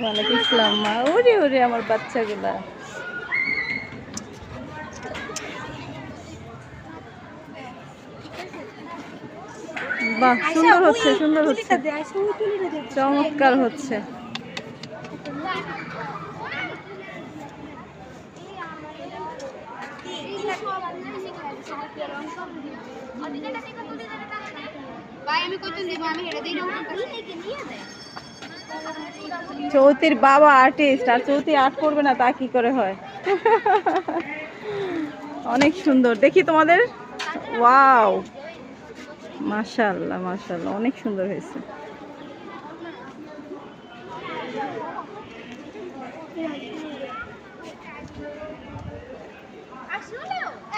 ওয়ালাইকুম আসসালাম, মা। ওরে ওরে, আমার বাচ্চাগুলা। বাহ, সুন্দর হচ্ছে সুন্দর হচ্ছে। চমৎকার হচ্ছে। ভাই, আমি কত দেব? আমি হেরে দেই না চৌতির বাবা আর্টিস্ট আর চৌতি আর্ট করবে না, তা কি করে হয়? অনেক সুন্দর। দেখি তোমাদের? ওয়াও মাশাআল্লাহ মাশাআল্লাহ, অনেক সুন্দর হয়েছে। কইছি